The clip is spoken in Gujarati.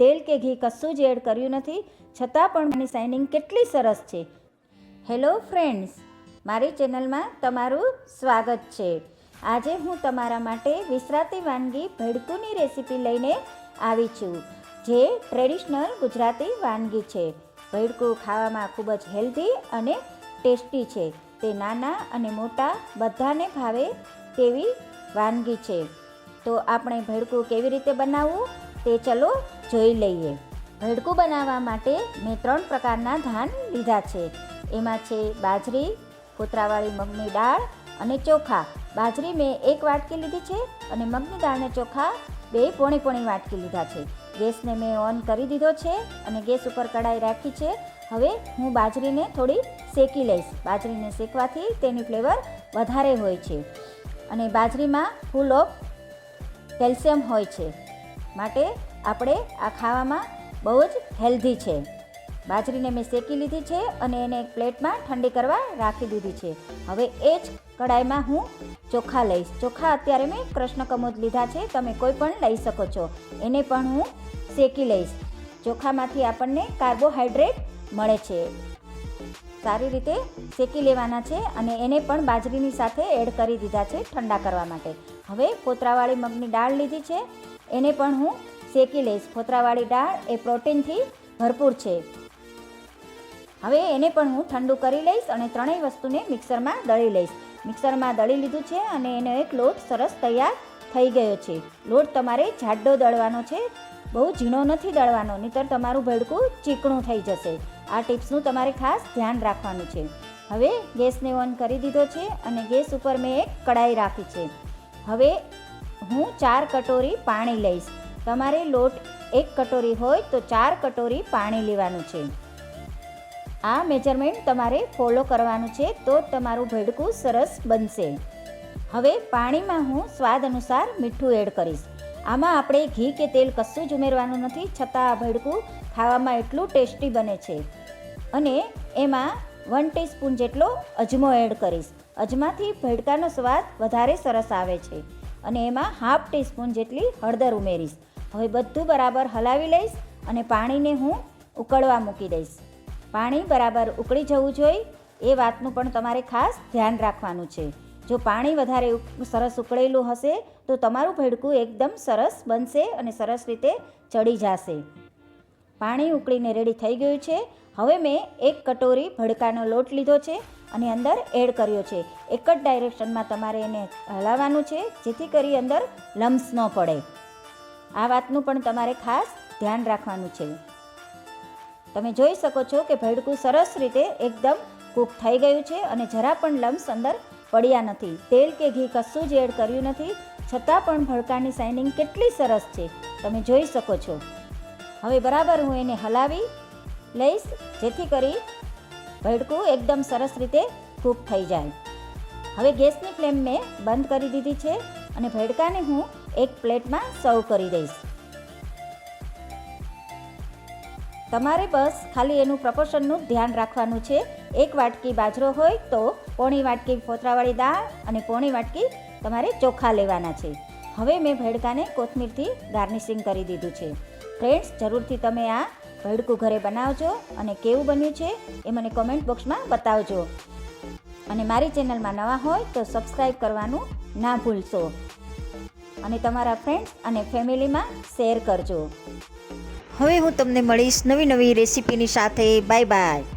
તેલ કે ઘી કશું જ એડ કર્યું નથી, છતાં પણ એની શાઇનિંગ કેટલી સરસ છે. હેલો ફ્રેન્ડ્સ, મારી ચેનલમાં તમારું સ્વાગત છે. આજે હું તમારા માટે વિસરાતી વાનગી ભેડકુની રેસીપી લઈને આવી છું, જે ટ્રેડિશનલ ગુજરાતી વાનગી છે. ભેડકું ખાવામાં ખૂબ જ હેલ્ધી અને ટેસ્ટી છે. તે નાના અને મોટા બધાને ભાવે તેવી વાનગી છે. તો આપણે ભેડકું કેવી રીતે બનાવવું તે ચલો જોઈ લઈએ. ભડકું બનાવવા માટે મેં ત્રણ પ્રકારના ધાન લીધા છે. એમાં છે બાજરી, કોતરાવાળી મગની દાળ અને ચોખા. બાજરી મેં એક વાટકી લીધી છે અને મગની દાળને ચોખા બે પોણી પોણી વાટકી લીધા છે. ગેસને મેં ઓન કરી દીધો છે અને ગેસ ઉપર કડાઈ રાખી છે. હવે હું બાજરીને થોડી શેકી લઈશ. બાજરીને શેકવાથી તેની ફ્લેવર વધારે હોય છે. અને બાજરીમાં ફૂલ ઓફ કેલ્શિયમ હોય છે. માટે આપણે આ ખાવામાં બહુ જ હેલ્ધી છે. બાજરીને મેં શેકી લીધી છે અને એને એક પ્લેટમાં ઠંડી કરવા રાખી દીધી છે. હવે એ જ કડાઈમાં હું ચોખા લઈશ. ચોખા અત્યારે મેં કૃષ્ણ કમોદ લીધા છે, તમે કોઈ પણ લઈ શકો છો. એને પણ હું શેકી લઈશ. ચોખામાંથી આપણને કાર્બોહાઈડ્રેટ મળે છે. સારી રીતે શેકી લેવાના છે અને એને પણ બાજરીની સાથે એડ કરી દીધા છે ઠંડા કરવા માટે. હવે કોતરાવાળી મગની દાળ લીધી છે. એને પણ હું શેકી લઈશ ફોતરાવાળી દાળ એ પ્રોટીનથી ભરપૂર છે. હવે એને પણ હું ઠંડુ કરી લઈશ અને ત્રણેય વસ્તુને મિક્સરમાં દળી લઈશ. મિક્સરમાં દળી લીધું છે અને એનો એક લોટ સરસ તૈયાર થઈ ગયો છે. લોટ તમારે જાડો દળવાનો છે. બહુ ઝીણો નથી દળવાનો, નહીતર તમારું ભેડકું ચીકણું થઈ જશે. આ ટિપ્સનું તમારે ખાસ ધ્યાન રાખવાનું છે. હવે ગેસને ઓન કરી દીધો છે અને ગેસ ઉપર મેં એક કડાઈ રાખી છે. હવે હું ચાર કટોરી પાણી લઈશ. તમારે લોટ એક કટોરી હોય તો ચાર કટોરી પાણી લેવાનું છે. આ મેજરમેન્ટ તમારે ફોલો કરવાનું છે તો તમારું ભેડકું સરસ બનશે. હવે પાણીમાં હું સ્વાદ અનુસાર મીઠું એડ કરીશ. આમાં આપણે ઘી કે તેલ કશું જ ઉમેરવાનું નથી, છતાં આ ભેડકું ખાવામાં એટલું ટેસ્ટી બને છે. અને એમાં વન ટીસ્પૂન જેટલો અજમો એડ કરીશ. અજમાથી ભેડકાનો સ્વાદ વધારે સરસ આવે છે. અને એમાં હાફ ટીસ્પૂન જેટલી હળદર ઉમેરીશ. હવે બધું બરાબર હલાવી લઈશ અને પાણીને હું ઉકળવા મૂકી દઈશ. પાણી બરાબર ઉકળી જવું જોઈએ એ વાતનું પણ તમારે ખાસ ધ્યાન રાખવાનું છે. જો પાણી વધારે સરસ ઉકળેલું હશે તો તમારું ભેડકું એકદમ સરસ બનશે અને સરસ રીતે ચડી જશે. પાણી ઉકળીને રેડી થઈ ગયું છે. હવે મેં એક કટોરી ભડકાનો લોટ લીધો છે અને અંદર એડ કર્યો છે. એક જ ડાયરેક્શનમાં તમારે એને હલાવવાનું છે જેથી કરી અંદર લમ્સ ન પડે. આ વાતનું પણ તમારે ખાસ ધ્યાન રાખવાનું છે. તમે જોઈ શકો છો કે ભડકું સરસ રીતે એકદમ કૂક થઈ ગયું છે અને જરા પણ લમ્સ અંદર પડ્યા નથી. તેલ કે ઘી કશું જ એડ કર્યું નથી, છતાં પણ ભડકાની શાઇનિંગ કેટલી સરસ છે. તમે જોઈ શકો છો. હવે બરાબર હું એને હલાવી લઈશ, જેથી કરી ભડકું એકદમ સરસ રીતે કૂક થઈ જાય. હવે ગેસની ફ્લેમ મેં બંધ કરી દીધી છે અને ભેડકાને હું એક પ્લેટમાં સર્વ કરી દઈશ. તમારે બસ ખાલી એનું પ્રપોર્શનનું ધ્યાન રાખવાનું છે. એક વાટકી બાજરો હોય તો પોણી વાટકી ફોતરાવાળી દાળ અને પોણી વાટકી તમારે ચોખા લેવાના છે. હવે મેં ભેડકાને કોથમીરથી ગાર્નિશિંગ કરી દીધું છે. ફ્રેન્ડ્સ, જરૂરથી તમે આ ભેડકું ઘરે બનાવજો અને કેવું બન્યું છે એ મને કોમેન્ટ બોક્સમાં બતાવજો. અને મારી ચેનલમાં નવા હોય તો સબસ્ક્રાઈબ કરવાનું ના ભૂલશો. અને તમારા ફ્રેન્ડ્સ અને ફેમિલીમાં શેર કરજો. હવે હું તમને મળીશ નવી નવી રેસીપીની સાથે. Bye bye